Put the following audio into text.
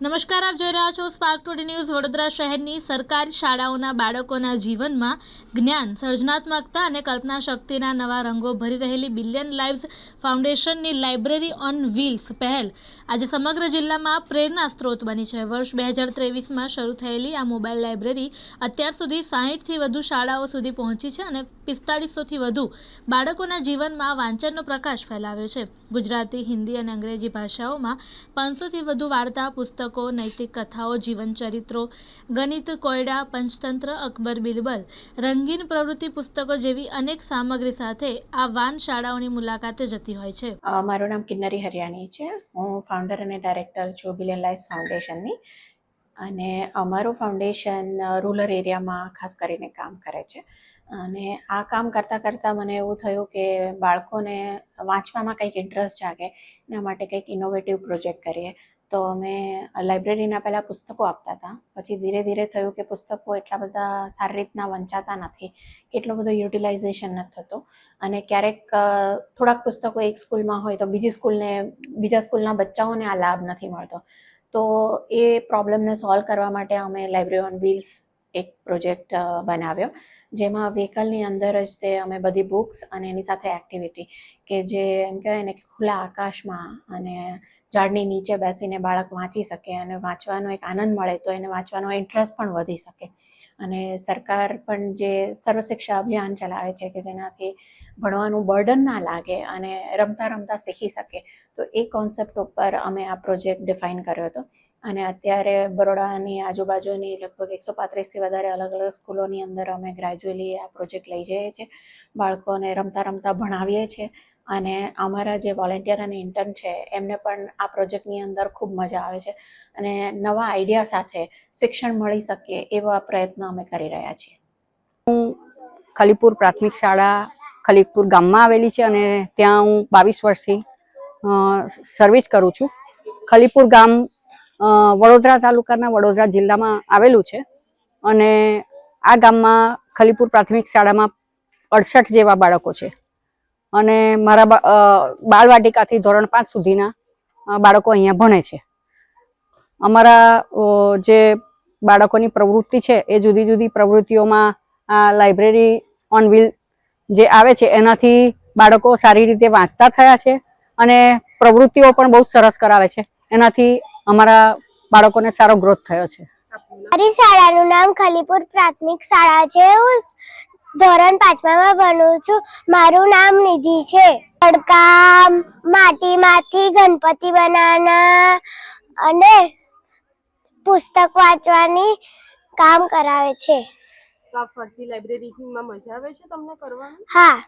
નમસ્કાર, આપ જોઈ રહ્યા છો સ્પાર્ક ટુડે ન્યૂઝ વડોદરા શહેરની સરકારી શાળાઓના બાળકોના જીવનમાં જ્ઞાન, સર્જનાત્મકતા અને કલ્પના શક્તિના નવા રંગો ભરી રહેલી બિલિયન લાઇવ્સ ફાઉન્ડેશનની લાઇબ્રેરી ઓન વ્હીલ્સ પહેલ આજે સમગ્ર જિલ્લામાં પ્રેરણા સ્ત્રોત બની છે. વર્ષ બે હજાર ત્રેવીસમાં શરૂ થયેલી આ મોબાઈલ લાઇબ્રેરી અત્યાર સુધી સાહીઠથી વધુ શાળાઓ સુધી પહોંચી છે અને પિસ્તાળીસોથી વધુ બાળકોના જીવનમાં વાંચનનો પ્રકાશ ફેલાવ્યો છે. ગુજરાતી, હિન્દી અને અંગ્રેજી ભાષાઓમાં પાંચસોથી વધુ વાર્તા, પુસ્તકો, નૈતિક કથાઓ, જીવન ચરિત્રો, ગણિત, કોયડા, પંચતંત્ર, અકબર બિરબલ રંગીન પ્રવૃત્તિ પુસ્તકો જેવી અનેક સામગ્રી સાથે આ વાન શાળાઓની મુલાકાતે જતી હોય છે. મારું નામ કિન્નરી હરિયાણી છે. હું ફાઉન્ડર અને ડાયરેક્ટર છું બિલિયન ફાઉન્ડેશનની અને અમારું ફાઉન્ડેશન રૂરલ એરિયામાં ખાસ કરીને કામ કરે છે. અને આ કામ કરતાં કરતાં મને એવું થયું કે બાળકોને વાંચવામાં કંઈક ઇન્ટરેસ્ટ જાગે, એના માટે કંઈક ઇનોવેટિવ પ્રોજેક્ટ કરીએ. તો અમે લાઇબ્રેરીના પહેલાં પુસ્તકો આપતા હતા. પછી ધીરે ધીરે થયું કે પુસ્તકો એટલા બધા સારી રીતના વંચાતા નથી કેટલો બધો યુટિલાઇઝેશન નથી થતો. અને ક્યારેક થોડાક પુસ્તકો એક સ્કૂલમાં હોય તો બીજી સ્કૂલને બીજા સ્કૂલના બચ્ચાઓને આ લાભ નથી મળતો. તો એ પ્રોબ્લેમને સોલ્વ કરવા માટે અમે લાઇબ્રેરી ઓન વ્હીલ્સ એક પ્રોજેક્ટ બનાવ્યો. જેમાં વ્હીકલની અંદર જ તે અમે બધી બુક્સ અને એની સાથે એક્ટિવિટી કે જે એમ કહેવાય ને કે ખુલ્લા આકાશમાં અને ઝાડની નીચે બેસીને બાળક વાંચી શકે અને વાંચવાનો એક આનંદ મળે તો એને વાંચવાનો ઇન્ટરેસ્ટ પણ વધી શકે. અને સરકાર પણ જે સર્વશિક્ષા અભિયાન ચલાવે છે કે જેનાથી ભણવાનું બર્ડન ના લાગે અને રમતા રમતા શીખી શકે, તો એ કોન્સેપ્ટ ઉપર અમે આ પ્રોજેક્ટ ડિફાઇન કર્યો હતો. અને અત્યારે બરોડાની આજુબાજુની લગભગ એકસો પાંત્રીસથી વધારે અલગ અલગ સ્કૂલોની અંદર અમે ગ્રેજ્યુઅલી આ પ્રોજેક્ટ લઈ જઈએ છીએ. બાળકોને રમતા રમતા ભણાવીએ છીએ અને અમારા જે વોલેન્ટિયર અને ઇન્ટર્ન છે, એમને પણ આ પ્રોજેક્ટની અંદર ખૂબ મજા આવે છે અને નવા આઈડિયા સાથે શિક્ષણ મળી શકે એવા પ્રયત્નો અમે કરી રહ્યા છીએ. હું ખલીપુર પ્રાથમિક શાળા ખલીપુર ગામમાં આવેલી છે અને ત્યાં હું બાવીસ વર્ષથી સર્વિસ કરું છું. ખલીપુર ગામ વડોદરા તાલુકાના વડોદરા જિલ્લામાં આવેલું છે. અને આ ગામમાં ખલીપુર પ્રાથમિક શાળામાં અડસઠ જેવા બાળકો છે. અને મારા બાળવાટિકાથી ધોરણ પાંચ સુધીના બાળકો અહીંયા ભણે છે. અમારા જે બાળકોની પ્રવૃત્તિ છે એ જુદી જુદી પ્રવૃત્તિઓમાં આ લાઇબ્રેરી ઓન વ્હીલ જે આવે છે એનાથી બાળકો સારી રીતે વાંચતા થયા છે અને પ્રવૃત્તિઓ પણ બહુ સરસ કરાવે છે. એનાથી અમારા બાળકોને સારો ગ્રોથ થયો છે. મારી શાળાનું નામ ખલીપુર પ્રાથમિક શાળા છે. હું ધોરણ પાંચમામાં ભણું છું. મારું નામ નિધિ છે. તડકા માટીમાંથી ગણપતિ બનાવવાના અને પુસ્તક વાંચવાની કામ કરાવે છે. તો આ ફરતી લાઇબ્રેરીમાં મજા આવે છે તમને કરવાની? હા.